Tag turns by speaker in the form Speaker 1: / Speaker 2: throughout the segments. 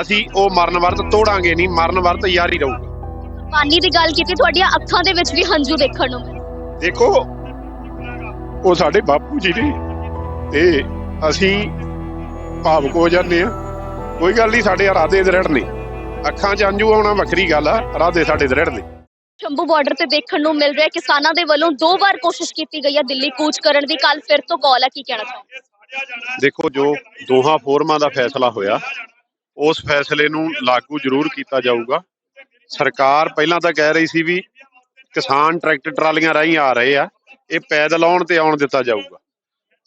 Speaker 1: ਅਸੀਂ ਉਹ ਮਰਨ ਵਰਤ ਤੋੜਾਂਗੇ ਨਹੀਂ ਮਰਨ ਵਰਤ ਯਾਰੀ ਰਹੂਗਾ।
Speaker 2: ਪਾਣੀ ਦੀ ਗੱਲ ਕੀਤੀ ਤੁਹਾਡੀਆਂ ਅੱਖਾਂ ਦੇ ਵਿੱਚ ਵੀ ਹੰਝੂ ਦੇਖਣ ਨੂੰ ਮਿਲੇ।
Speaker 1: ਦੇਖੋ ਉਹ ਸਾਡੇ ਬਾਪੂ ਜੀ ਨੇ ਤੇ ਅਸੀਂ ਭਾਵੁਕ ਹੋ ਜਾਂਦੇ ਆ ਕੋਈ ਗੱਲ ਨਹੀਂ ਸਾਡੇ ਇਰਾਦੇ ਦ੍ਰਿੜ ਨੇ। ਅੱਖਾਂ 'ਚ ਅੰਜੂ ਆਉਣਾ ਵੱਖਰੀ ਗੱਲ ਆ ਇਰਾਦੇ ਸਾਡੇ ਦ੍ਰਿੜ ਨੇ।
Speaker 2: ਸ਼ੰਭੂ ਬਾਰਡਰ ਤੇ ਦੇਖਣ ਨੂੰ ਮਿਲ ਰਿਹਾ ਕਿਸਾਨਾਂ ਦੇ ਵੱਲੋਂ ਦੋ ਵਾਰ ਕੋਸ਼ਿਸ਼ ਕੀਤੀ ਗਈ ਹੈ ਦਿੱਲੀ ਕੂਚ ਕਰਨ ਦੀ। ਕੱਲ ਫਿਰ ਤੋਂ ਕਾਲ ਹੈ ਕੀ ਕਹਿਣਾ ਚਾਹੋਗੇ?
Speaker 1: ਦੇਖੋ ਜੋ ਦੋਹਾਂ ਫੋਰਮਾਂ ਦਾ ਫੈਸਲਾ ਹੋਇਆ ਉਸ ਫੈਸਲੇ ਨੂੰ ਲਾਗੂ ਜ਼ਰੂਰ ਕੀਤਾ ਜਾਊਗਾ। ਸਰਕਾਰ ਪਹਿਲਾਂ ਤਾਂ ਕਹਿ ਰਹੀ ਸੀ ਵੀ ਕਿਸਾਨ ਟਰੈਕਟਰ ਟਰਾਲੀਆਂ ਰਾਹੀਂ ਆ ਰਹੇ ਆ, ਇਹ ਪੈਦਲ ਆਉਣ ਤੇ ਆਉਣ ਦਿੱਤਾ ਜਾਊਗਾ।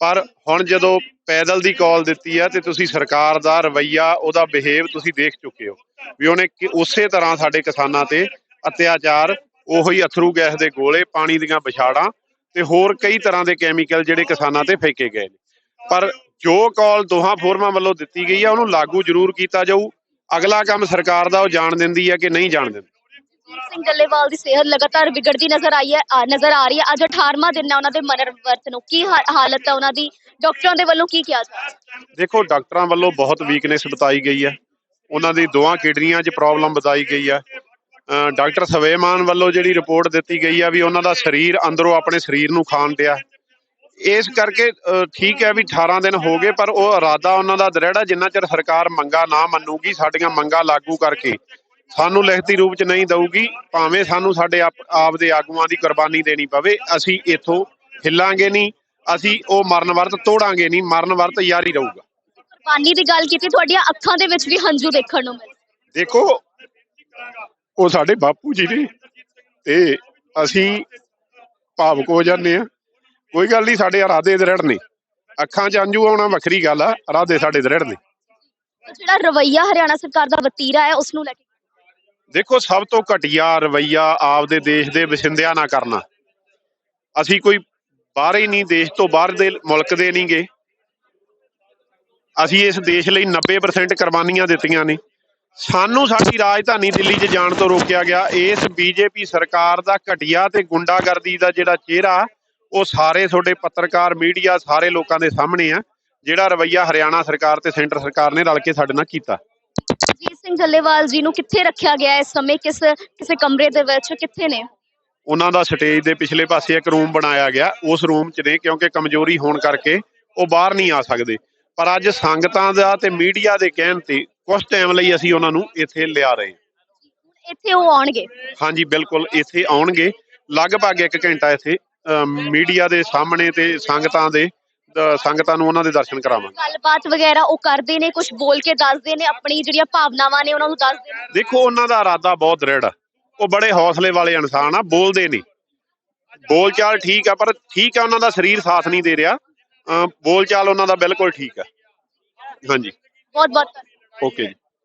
Speaker 1: ਪਰ ਹੁਣ ਜਦੋਂ ਪੈਦਲ ਦੀ ਕਾਲ ਦਿੱਤੀ ਆ ਤੇ ਤੁਸੀਂ ਸਰਕਾਰ ਦਾ ਰਵਈਆ, ਉਹਦਾ ਬਿਹੇਵ ਤੁਸੀਂ ਦੇਖ ਚੁੱਕੇ ਹੋ ਵੀ ਉਹਨੇ ਉਸੇ ਤਰ੍ਹਾਂ ਸਾਡੇ ਕਿਸਾਨਾਂ ਤੇ ਅਤਿਆਚਾਰ, ਉਹੀ ਅਥਰੂ ਗੈਸ ਦੇ ਗੋਲੇ, ਪਾਣੀ ਦੀਆਂ ਵਿਛਾੜਾਂ ਤੇ ਹੋਰ ਕਈ ਤਰ੍ਹਾਂ ਦੇ ਕੈਮੀਕਲ ਜਿਹੜੇ ਕਿਸਾਨਾਂ ਤੇ ਫੇਕੇ ਗਏ ਨੇ। ਪਰ ਜੋ ਕਾਲ ਦੋਹਾਂ ਫੋਰਮਾਂ ਵੱਲੋਂ ਦਿੱਤੀ ਗਈ ਹੈ ਉਹਨੂੰ ਲਾਗੂ ਜ਼ਰੂਰ ਕੀਤਾ ਜਾਊ। ਅਗਲਾ ਕੰਮ ਸਰਕਾਰ ਦਾ ਉਹ ਜਾਣ ਦਿੰਦੀ ਹੈ ਕਿ ਨਹੀਂ ਜਾਣ ਦਿੰਦੀ।
Speaker 2: ਸਿੰਘ ਡੱਲੇਵਾਲ ਦੀ ਸਿਹਤ ਲਗਾਤਾਰ ਵਿਗੜਦੀ ਨਜ਼ਰ ਆਈ ਹੈ ਨਜ਼ਰ ਆ ਰਹੀ ਹੈ। ਅੱਜ 18ਵਾਂ ਦਿਨ ਹੈ ਉਹਨਾਂ ਦੇ ਮਰਨ ਵਰਤ ਨੂੰ। ਕੀ ਹਾਲਤ ਹੈ ਉਹਨਾਂ ਦੀ? ਡਾਕਟਰਾਂ ਦੇ ਵੱਲੋਂ ਕੀ ਕਿਹਾ ਜਾ
Speaker 1: ਦੇਖੋ ਡਾਕਟਰਾਂ ਵੱਲੋਂ ਬਹੁਤ ਵੀਕਨੈਸ ਬਤਾਈ ਗਈ ਹੈ। ਉਹਨਾਂ ਦੀ ਦੋਹਾਂ ਕਿਡਨੀਆਂ 'ਚ ਪ੍ਰੋਬਲਮ ਬਤਾਈ ਗਈ ਹੈ। ਡਾਕਟਰ ਸਵੇਮਾਨ ਵੱਲੋਂ ਜਿਹੜੀ ਰਿਪੋਰਟ ਦਿੱਤੀ ਗਈ ਹੈ ਵੀ ਉਹਨਾਂ ਦਾ ਸਰੀਰ ਅੰਦਰੋਂ ਆਪਣੇ ਸਰੀਰ ਨੂੰ ਖਾਣ ਡਿਆ ਇਸ ਕਰਕੇ ਠੀਕ ਹੈ ਵੀ 18 ਦਿਨ ਹੋ ਗਏ ਪਰ ਉਹ ਇਰਾਦਾ ਉਹਨਾਂ ਦਾ ਦ੍ਰਿੜ ਜਿੰਨਾ ਚਿਰ ਸਰਕਾਰ ਮੰਗਾ ਨਾ ਮੰਨੂਗੀ ਸਾਡੀਆਂ ਮੰਗਾਂ ਲਾਗੂ ਕਰਕੇ। ਸਾਨੂੰ ਲਿਖਤੀ ਰੂਪ 'ਚ ਨਹੀਂ ਦਊਗੀ ਭਾਵੇਂ ਸਾਨੂੰ ਸਾਡੇ ਆਪ ਆਪ ਦੇ ਆਗੂਆਂ ਦੀ ਕੁਰਬਾਨੀ ਦੇਣੀ ਪਵੇ ਅਸੀਂ ਇੱਥੋਂ ਹਿੱਲਾਂਗੇ ਨਹੀਂ ਅਸੀਂ ਉਹ ਮਰਨ ਵਰਤ ਤੋੜਾਂਗੇ ਨਹੀਂ ਮਰਨ ਵਰਤ ਯਾਰੀ ਰਹੂਗਾ।
Speaker 2: ਕੁਰਬਾਨੀ ਦੀ ਗੱਲ ਕੀਤੀ ਤੁਹਾਡੀਆਂ ਅੱਖਾਂ ਦੇ ਵਿੱਚ ਵੀ ਹੰਝੂ ਦੇਖਣ ਨੂੰ ਮਿਲੇ।
Speaker 1: ਦੇਖੋ ਉਹ ਸਾਡੇ ਬਾਪੂ ਜੀ ਨੇ ਤੇ ਅਸੀਂ ਭਾਵੁਕ ਹੋ ਜਾਂਦੇ ਆ ਕੋਈ ਗੱਲ ਨਹੀਂ ਸਾਡੇ ਇਰਾਦੇ ਦ੍ਰਿੜ ਨੇ। ਅੱਖਾਂ 'ਚ ਅੰਜੂ ਆਉਣਾ ਵੱਖਰੀ ਗੱਲ ਆ ਇਰਾਦੇ ਸਾਡੇ ਦ੍ਰਿੜ ਨੇ।
Speaker 2: ਜਿਹੜਾ ਰਵਈਆ ਹਰਿਆਣਾ ਸਰਕਾਰ ਦਾ ਵਤੀਰਾ ਹੈ ਉਸ ਨੂੰ ਲੈ ਕੇ
Speaker 1: ਦੇਖੋ ਸਭ ਤੋਂ ਘਟੀਆ ਰਵਈਆ ਆਪਦੇ ਦੇਸ਼ ਦੇ ਵਸਿੰਦਿਆਂ ਨਾਲ ਕਰਨਾ। ਅਸੀਂ ਕੋਈ ਬਾਹਰ ਹੀ ਨਹੀਂ ਦੇਸ਼ ਤੋਂ ਬਾਹਰ ਦੇ ਮੁਲਕ ਦੇ ਨਹੀਂਗੇ। ਅਸੀਂ ਇਸ ਦੇਸ਼ ਲਈ 90% ਕੁਰਬਾਨੀਆਂ ਦਿੱਤੀਆਂ ਨੇ। ਸਾਨੂੰ ਸਾਡੀ ਰਾਜਧਾਨੀ ਦਿੱਲੀ 'ਚ ਜਾਣ ਤੋਂ ਰੋਕਿਆ ਗਿਆ। ਇਸ ਬੀਜੇਪੀ ਸਰਕਾਰ ਦਾ ਘਟੀਆ ਤੇ ਗੁੰਡਾਗਰਦੀ ਦਾ ਜਿਹੜਾ ਚਿਹਰਾ ਉਹ ਸਾਰੇ ਤੁਹਾਡੇ ਪੱਤਰਕਾਰ ਮੀਡੀਆ ਸਾਰੇ ਲੋਕਾਂ ਦੇ ਸਾਹਮਣੇ ਆ ਜਿਹੜਾ ਰਵਈਆ ਹਰਿਆਣਾ ਸਰਕਾਰ ਤੇ ਸੈਂਟਰ ਸਰਕਾਰ ਨੇ ਰਲ ਕੇ ਸਾਡੇ ਨਾਲ ਕੀਤਾ।
Speaker 2: ਜੀਤ ਸਿੰਘ ਡੱਲੇਵਾਲ ਜੀ ਨੂੰ ਕਿੱਥੇ ਰੱਖਿਆ ਗਿਆ ਇਸ ਸਮੇਂ? ਕਿਸ ਕਿਸੇ ਕਮਰੇ ਦੇ ਵਿੱਚ ਕਿੱਥੇ ਨੇ?
Speaker 1: ਉਹਨਾਂ ਦਾ ਸਟੇਜ ਦੇ ਪਿਛਲੇ ਪਾਸੇ ਇੱਕ ਰੂਮ ਬਣਾਇਆ ਗਿਆ ਉਸ ਰੂਮ 'ਚ ਨੇ ਕਿਉਂਕਿ ਕਮਜ਼ੋਰੀ ਹੋਣ ਕਰਕੇ ਉਹ ਬਾਹਰ ਨਹੀਂ ਆ ਸਕਦੇ। ਪਰ ਅੱਜ ਸੰਗਤਾਂ ਦਾ ਤੇ ਮੀਡੀਆ ਦੇ ਕਹਿਣ ਤੇ ਕੁਝ ਟਾਈਮ ਲਈ ਅਸੀਂ ਉਹਨਾਂ ਨੂੰ ਇੱਥੇ ਲਿਆ ਰਹੇ।
Speaker 2: ਇੱਥੇ ਉਹ ਆਉਣਗੇ?
Speaker 1: ਹਾਂਜੀ ਬਿਲਕੁਲ ਇੱਥੇ ਆਉਣਗੇ। ਲਗਭਗ 1 ਘੰਟਾ ਇੱਥੇ ਮੀਡੀਆ ਦੇ ਸਾਹਮਣੇ ਤੇ ਸੰਗਤਾਂ ਦੇ ਸੰਗਤਾਂ ਨੂੰ ਉਹਨਾਂ ਦੇ ਦਰਸ਼ਨ ਕਰਾਵਾਂਗੇ।
Speaker 2: ਗੱਲਬਾਤ ਵਗੈਰਾ ਉਹ ਕਰਦੇ ਨੇ ਕੁਝ ਬੋਲ ਕੇ ਦੱਸਦੇ ਨੇ ਆਪਣੀ ਜਿਹੜੀਆਂ ਭਾਵਨਾਵਾਂ ਨੇ ਉਹਨਾਂ ਨੂੰ ਦੱਸਦੇ ਨੇ।
Speaker 1: ਦੇਖੋ ਉਹਨਾਂ ਦਾ ਇਰਾਦਾ ਬਹੁਤ ਦ੍ਰਿੜ ਆ। ਉਹ ਬੜੇ ਹੌਸਲੇ ਵਾਲੇ ਇਨਸਾਨ ਆ ਬੋਲਦੇ ਨਹੀਂ। ਬੋਲਚਾਲ ਠੀਕ ਆ ਪਰ ਠੀਕ ਆ ਉਹਨਾਂ ਦਾ ਸਰੀਰ ਸਾਥ ਨਹੀਂ ਦੇ ਰਿਹਾ। ਬੋਲਚਾਲ ਉਹਨਾਂ ਦਾ ਬਿਲਕੁਲ ਠੀਕ ਆ। ਹਾਂਜੀ।
Speaker 2: ਬਹੁਤ ਬਹੁਤ।
Speaker 1: ਓਕੇ ਜੀ।